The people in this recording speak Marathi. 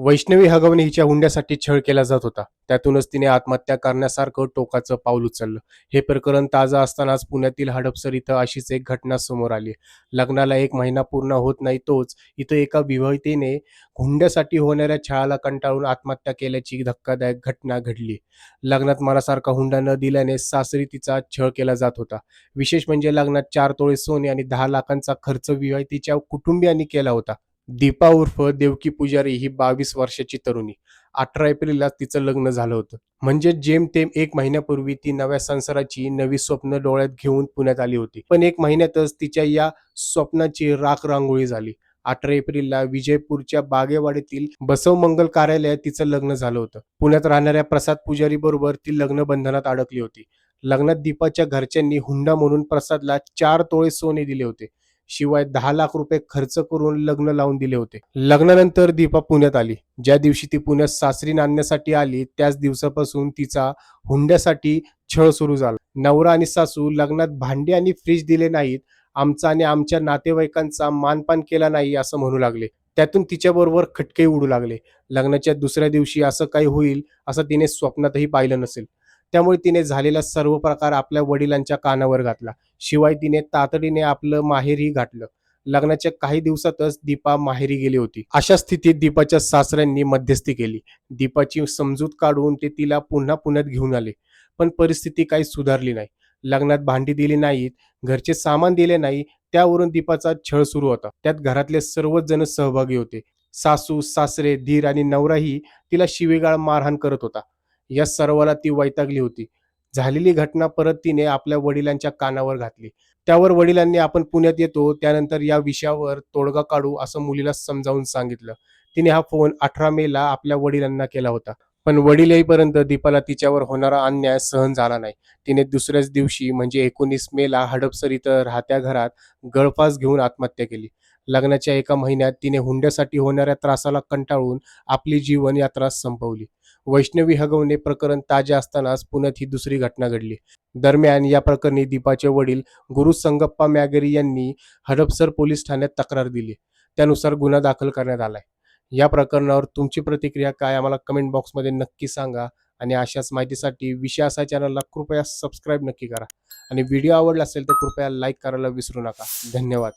वैष्णवी हगवणे हिच्या हुंड्यासाठी छळ केला जात होता. त्यातूनच तिने आत्महत्या करण्यासारखं टोकाचं पाऊल उचललं. हे प्रकरण ताजं असतानाच पुण्यातील हडपसर इथं अशीच एक घटना समोर आली. लग्नाला एक महिना पूर्ण होत नाही तोच इथं एका विवाहितेने हुंड्यासाठी होणाऱ्या छळाला कंटाळून आत्महत्या केल्याची धक्कादायक घटना घडली. लग्नात मनासारखा हुंडा न दिल्याने सासरी तिचा छळ केला जात होता. विशेष म्हणजे लग्नात चार तोळे सोने आणि दहा लाखांचा खर्च विवाहितीच्या कुटुंबियांनी केला होता. दीपा उर्फ देवकी पुजारी ही बावीस वर्षाची तरुणी. अठरा एप्रिलला तिचं लग्न झालं होतं. म्हणजे जेमतेम एक महिन्यापूर्वी ती नव्या संसाराची नवी स्वप्न डोळ्यात घेऊन पुण्यात आली होती. पण एक महिन्यातच तिच्या या स्वप्नाची राख रांगोळी झाली. अठरा एप्रिलला विजयपूरच्या बागेवाडीतील बसव मंगल कार्यालयात तिचं लग्न झालं होतं. पुण्यात राहणाऱ्या प्रसाद पुजारी बरोबर ती लग्न बंधनात अडकली होती. लग्नात दीपाच्या घरच्यांनी हुंडा म्हणून प्रसादला चार तोळे सोने दिले होते. शिवाय दहा लाख रुपये खर्च करून लग्न लावून दिले होते. लग्नानंतर दीपा पुण्यात आली. ज्या दिवशी ती पुण्यात सासरी नांदण्यासाठी आली त्याच दिवसापासून तिचा हुंड्यासाठी छळ सुरू झाला. नवरा आणि सासू लग्नात भांडी आणि फ्रीज दिले नाहीत आमचा आणि आमच्या नातेवाईकांचा मानपान केला नाही असं म्हणू लागले. त्यातून तिच्याबरोबर खटके उडू लागले. लग्नाच्या दुसऱ्या दिवशी असं काही होईल असं तिने स्वप्नातही पाहिलं नसेल. त्यामुळे तिने झालेला सर्व प्रकार आपल्या वडिलांच्या कानावर घातला. शिवाय तिने तातडीने आपलं माहेरही घातलं लग्नाच्या काही दिवसातच दीपा माहेरी गेली होती. अशा स्थितीत दीपाच्या सासऱ्यांनी मध्यस्थी केली. दीपाची समजूत काढून ते तिला पुन्हा पुण्यात घेऊन आले. पण परिस्थिती काही सुधारली नाही. लग्नात भांडी दिली नाहीत घरचे सामान दिले नाही त्यावरून दीपाचा छळ सुरू होता. त्यात घरातले सर्वच जण सहभागी होते. सासू सासरे धीर आणि नवराही तिला शिवेगाळ मारहाण करत होता. या सर्वाला ती वैतागली होती. झालेली घटना परत तिने आपल्या वडिलांच्या कानावर घातली. त्यावर वडिलांनी आपण पुण्यात येतो त्यानंतर या विषयावर तोडगा काढू असं मुलीला समजावून सांगितलं. तिने हा फोन अठरा मेला आपल्या वडिलांना केला होता. पण वडील येईपर्यंत दीपाला तिच्यावर होणारा अन्याय सहन झाला नाही. तिने दुसऱ्याच दिवशी म्हणजे एकोणीस मेला हडपसर इथं राहत्या घरात गळफास घेऊन आत्महत्या केली. लग्नाच्या एका महिन्यात तिने हुंड्यासाठी होणाऱ्या त्रासाला कंटाळून आपली जीवन यात्रा संपवली. वैष्णवी हगवणे प्रकरण ताजे असतानाच पुण्यात ही दुसरी घटना घडली. दरम्यान या प्रकरणी दीपाचे वडील गुरु संगप्पा मॅगरी यांनी हडपसर पोलीस ठाण्यात तक्रार दिली. त्यानुसार गुन्हा दाखल करण्यात आलाय. या प्रकरणावर तुमची प्रतिक्रिया काय? आम्हाला कमेंट बॉक्समध्ये नक्की सांगा. आणि अशाच माहितीसाठी विषय असा चॅनलला कृपया सबस्क्राईब नक्की करा. आणि व्हिडिओ आवडला असेल तर कृपया लाईक करायला विसरू नका. धन्यवाद.